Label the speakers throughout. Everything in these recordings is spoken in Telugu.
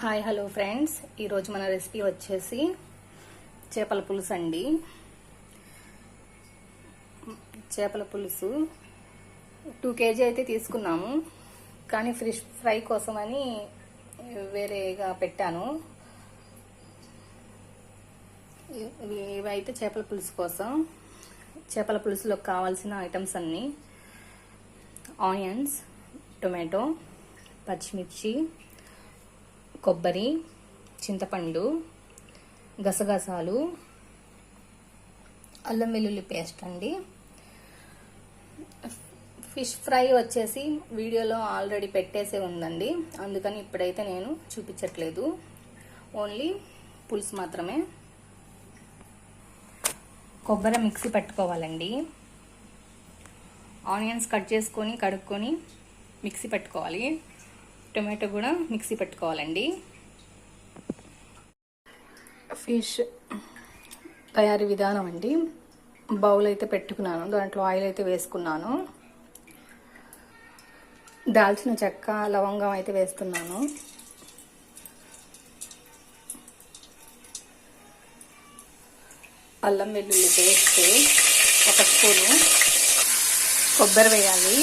Speaker 1: Hi hello friends. ఈరోజు మన రెసిపీ వచ్చేసి చేపల పులుసు అండి. చేపల పులుసు టూ కేజీ అయితే తీసుకున్నాము. కానీ ఫిష్ ఫ్రై కోసమని వేరేగా పెట్టాను. ఇవి ఇవైతే చేపల పులుసు కోసం. చేపల పులుసులో కావాల్సిన ఐటమ్స్ అన్నీ. ఆనియన్స్ టొమాటో పచ్చిమిర్చి కొబ్బరి చింతపండు గసగసాలు అల్లం వెల్లుల్లి పేస్ట్ అండి. ఫిష్ ఫ్రై వచ్చేసి వీడియోలో ఆల్రెడీ పెట్టేసే ఉందండి. అందుకని ఇప్పుడైతే నేను చూపించట్లేదు. ఓన్లీ పులుసు మాత్రమే. కొబ్బరి మిక్సీ పెట్టుకోవాలండి. ఆనియన్స్ కట్ చేసుకొని కడుక్కొని మిక్సీ పెట్టుకోవాలి. టొమాటో కూడా మిక్సీ పెట్టుకోవాలండి. ఫిష్ తయారీ విధానం అండి. బౌల్ అయితే పెట్టుకున్నాను దాంట్లో ఆయిల్ అయితే వేసుకున్నాను. దాల్చిన చెక్క లవంగం అయితే వేస్తున్నాను. అల్లం వెల్లుల్లి పేస్ట్ ఒక స్పూను కొబ్బరి వేయాలి.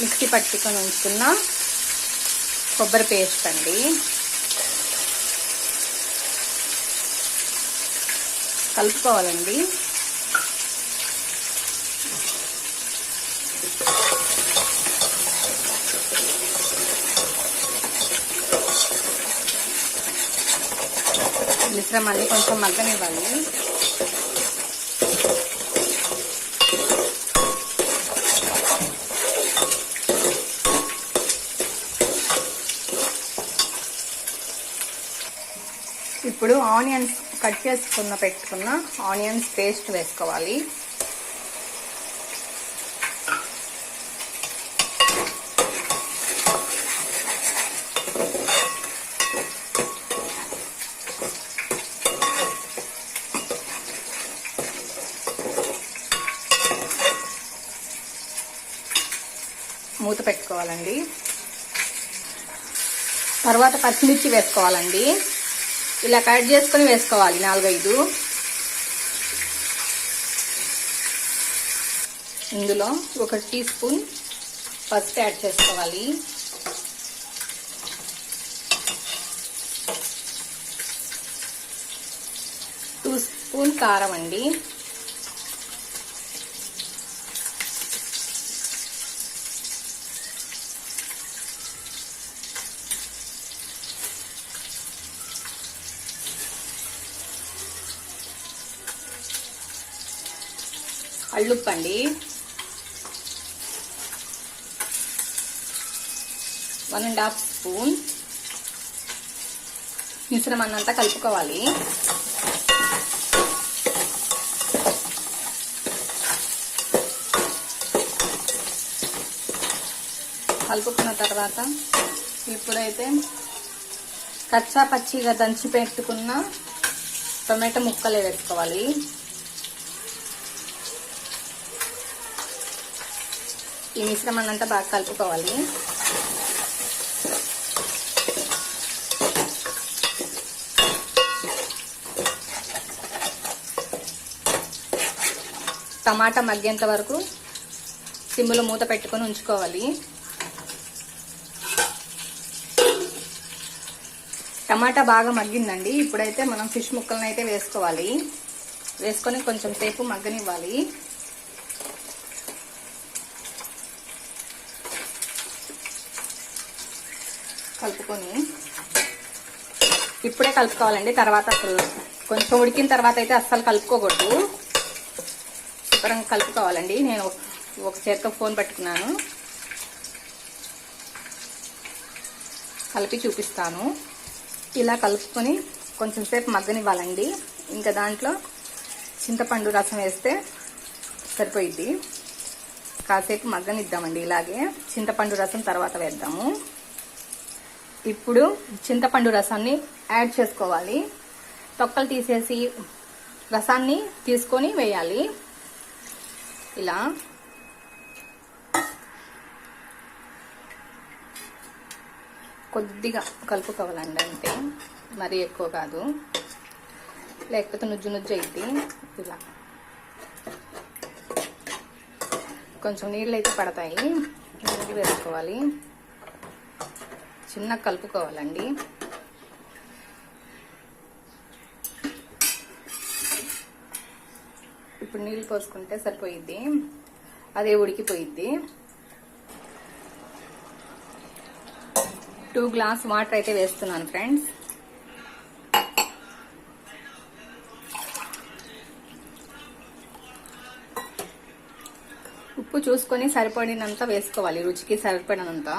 Speaker 1: మిక్సీ పట్టుకొని ఉంచుకున్న కొబ్బరి పేస్ట్ అండి. కలుపుకోవాలండి. మిశ్రమాన్ని కొంచెం మగ్గనివ్వాలి ఇప్పుడు ఆనియన్స్ కట్ చేసుకున్న పెట్టుకున్న ఆనియన్స్ పేస్ట్ వేసుకోవాలి. మూత పెట్టుకోవాలండి. తర్వాత పచ్చిమిర్చి వేసుకోవాలండి. ఇలా కట్ చేసుకొని వేసుకోవాలి నాలుగైదు. ఇందులో ఒక టీ స్పూన్ పసుపు యాడ్ చేసుకోవాలి. టూ స్పూన్ కారం అండి. అల్లుప్పండి వన్ అండ్ హాఫ్ స్పూన్. మిశ్రమాన్నంతా కలుపుకోవాలి. కలుపుకున్న తర్వాత ఇప్పుడైతే కచ్చా పచ్చిగా దంచి పెట్టుకున్న టొమాటో ముక్కలే వేసుకోవాలి. ఈ మిశ్రమాన్ని అంతా బాగా కలుపుకోవాలి. టమాటా మగ్గేంత వరకు సిమ్లో మూత పెట్టుకొని ఉంచుకోవాలి. టమాటా బాగా మగ్గిందండి. ఇప్పుడైతే మనం ఫిష్ ముక్కలను అయితే వేసుకోవాలి. వేసుకొని కొంచెం సేపు మగ్గనివ్వాలి. కలుపుకొని ఇప్పుడే కలుపుకోవాలండి తర్వాత అసలు కొంచెం ఉడికిన తర్వాత అయితే అస్సలు కలుపుకోకూడదు. శుభ్రంగా కలుపుకోవాలండి. నేను ఒక చేతితో ఫోన్ పట్టుకున్నాను. కలిపి చూపిస్తాను. ఇలా కలుపుకొని కొంచెం సేపు మగ్గనివ్వాలండి. ఇంకా దాంట్లో చింతపండు రసం వేస్తే సరిపోయిద్ది. కాసేపు మగ్గనిద్దామండి. ఇలాగే చింతపండు రసం తర్వాత వేద్దాము. ఇప్పుడు చింతపండు రసాన్ని యాడ్ చేసుకోవాలి. తొక్కలు తీసేసి రసాన్ని తీసుకొని వేయాలి. ఇలా. కొద్దిగా కలుపుకోవాలండి అంతే. మరీ ఎక్కువ కాదు. లేకపోతే నుజ్జు నుజ్జు అయింది ఇలా. కొంచెం నీళ్ళు అయితే పడతాయి. నీళ్ళు వేసుకోవాలి. చిన్న కలుపుకోవాలండి. ఇప్పుడు నీళ్ళు పోసుకుంటే సరిపోయిద్ది. అదే ఉడికిపోయిద్ది. టూ గ్లాస్ వాటర్ అయితే వేస్తున్నాను ఫ్రెండ్స్. ఉప్పు చూసుకొని సరిపడినంత వేసుకోవాలి రుచికి సరిపడినంత.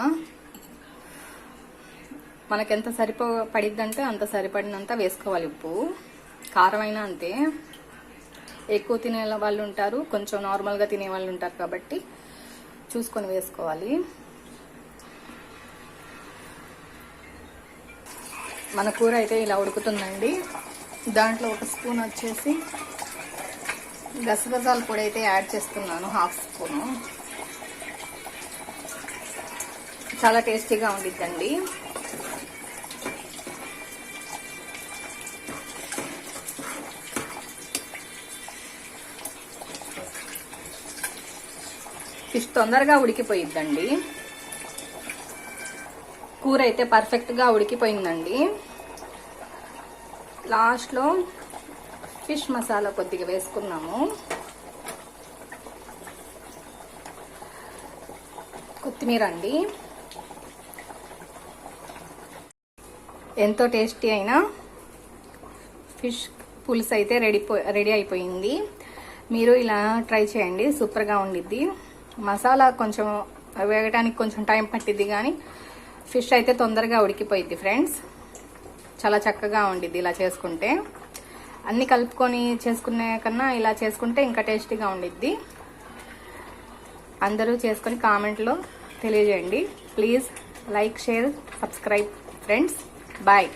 Speaker 1: మనకెంత సరిపో పడిద్దంటే అంత సరిపడినంత వేసుకోవాలి ఉప్పు. కారం అయినా అంతే. ఎక్కువ తినే వాళ్ళు ఉంటారు కొంచెం నార్మల్గా తినే వాళ్ళు ఉంటారు కాబట్టి చూసుకొని వేసుకోవాలి. మన కూర అయితే ఇలా ఉడుకుతుందండి. దాంట్లో ఒక స్పూన్ వచ్చేసి గసగసాల పొడి అయితే యాడ్ చేస్తున్నాను హాఫ్ స్పూను. చాలా టేస్టీగా ఉండిద్దండి. ఫిష్ తొందరగా ఉడికిపోయిద్దండి. కూర అయితే పర్ఫెక్ట్గా ఉడికిపోయిందండి. లాస్ట్లో ఫిష్ మసాలా కొద్దిగా వేసుకున్నాము. కొత్తిమీర అండి. ఎంతో టేస్టీ అయిన ఫిష్ పులుసు అయితే రెడీ రెడీ అయిపోయింది. మీరు ఇలా ట్రై చేయండి సూపర్గా ఉండిద్ది. మసాలా కొంచెం వేగడానికి కొంచెం టైం పట్టిద్ది కానీ ఫిష్ అయితే తొందరగా ఉడికిపోయిద్ది ఫ్రెండ్స్. చాలా చక్కగా ఉండిద్ది ఇలా చేసుకుంటే. అన్ని కలుపుకొని చేసుకునే కన్నా ఇలా చేసుకుంటే ఇంకా టేస్టీగా ఉండిద్ది. అందరూ చేసుకొని కామెంట్లో తెలియజేయండి. Please like share subscribe friends. Bye.